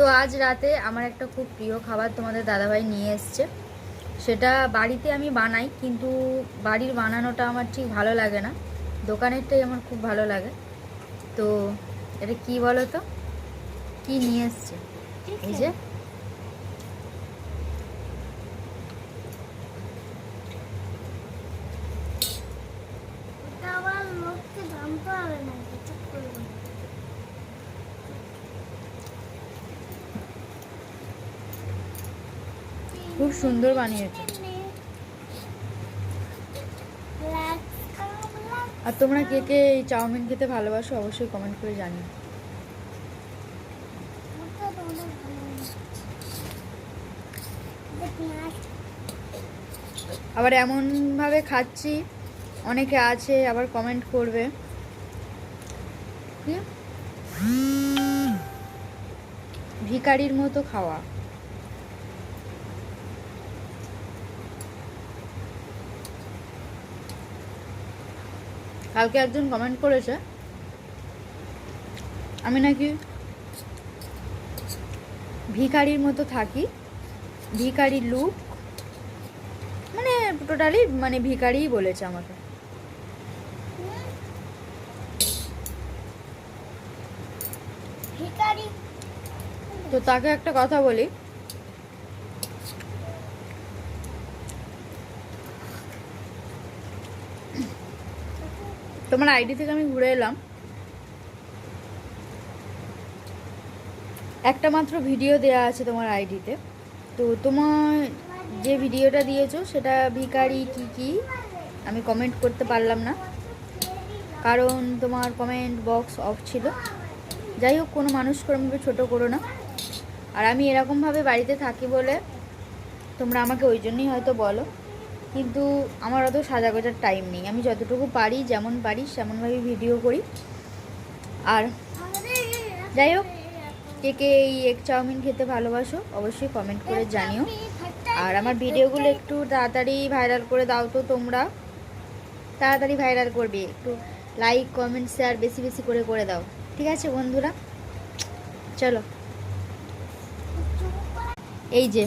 তো আজ রাতে আমার একটা খুব প্রিয় খাবার তোমাদের দাদাভাই নিয়ে এসছে। সেটা বাড়িতে আমি বানাই কিন্তু বাড়ির বানানোটা আমার ঠিক ভালো লাগে না। দোকানেরটাই আমার খুব ভালো লাগে। তো এটা কি বলো তো কী নিয়ে এসছে? এই যে খুব সুন্দর বানিয়েছে। আর তোমরা কে কে এই চাউমিন খেতে ভালোবাসো অবশ্যই কমেন্ট করে জানিও। আবার এমনভাবে খাচ্ছি, অনেকে আছে আবার কমেন্ট করবে। কি? ভিখারির মতো খাওয়া। কালকে একজন কমেন্ট করেছে। আমি নাকি ভিখারির মতো থাকি ভিখারির লুক মানে টোটালি মানে ভিখারিই বলেছে আমাকে। ভিখারি। তো তাকে একটা কথা বলি। তোমার আইডি থেকে আমি ঘুরে এলাম। একটা মাত্র ভিডিও দেয়া আছে তোমার আইডিতে। তো তোমার যে ভিডিওটা দিয়েছ, সেটা ভিখারি কি কি? আমি কমেন্ট করতে পারলাম না। কারণ তোমার কমেন্ট বক্স অফ ছিল। যাই হোক, কোনো মানুষ আমাকে ছোটো করো না। আর আমি এরকমভাবে বাড়িতে থাকি বলে তোমরা আমাকে ওই জন্যই হয়তো বলো। কিন্তু আমার অত সাজা গোজার টাইম নেই। আমি যতটুকু পারি, যেমন পারি, সেমনভাবে ভিডিও করি। আর যাই হোক, কে কে এই এগ চাউমিন খেতে ভালোবাসো, অবশ্যই কমেন্ট করে জানিও। আর আমার ভিডিওগুলো একটু তাড়াতাড়ি ভাইরাল করে দাও তো তোমরা। তাড়াতাড়ি ভাইরাল করবে, একটু লাইক কমেন্ট শেয়ার বেশি বেশি করে করে দাও। ঠিক আছে বন্ধুরা? চলো। এই যে।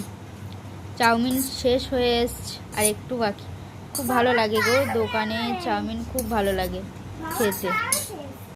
চাউমিন শেষ হয়ে এসছে, আর একটু বাকি। খুব ভালো লাগে গো দোকানে, চাউমিন খুব ভালো লাগে খেতে।